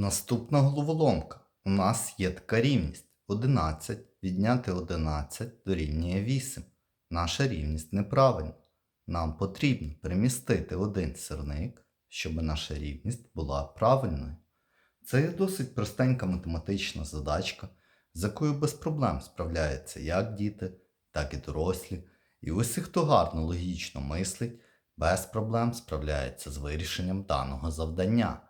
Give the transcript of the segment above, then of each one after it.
Наступна головоломка. У нас є така рівність. 11 відняти 11 дорівнює 8. Наша рівність неправильна. Нам потрібно перемістити один сирник, щоб наша рівність була правильною. Це є досить простенька математична задачка, з якою без проблем справляються як діти, так і дорослі. І усі, хто гарно логічно мислить, без проблем справляється з вирішенням даного завдання.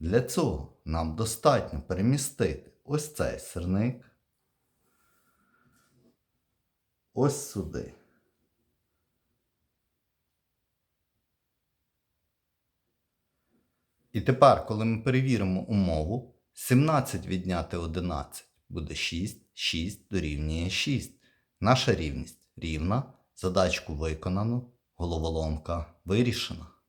Для цього нам достатньо перемістити ось цей сирник ось сюди. І тепер, коли ми перевіримо умову, 17 відняти 11 буде 6, 6 дорівнює 6. Наша рівність рівна, задачку виконано, головоломка вирішена.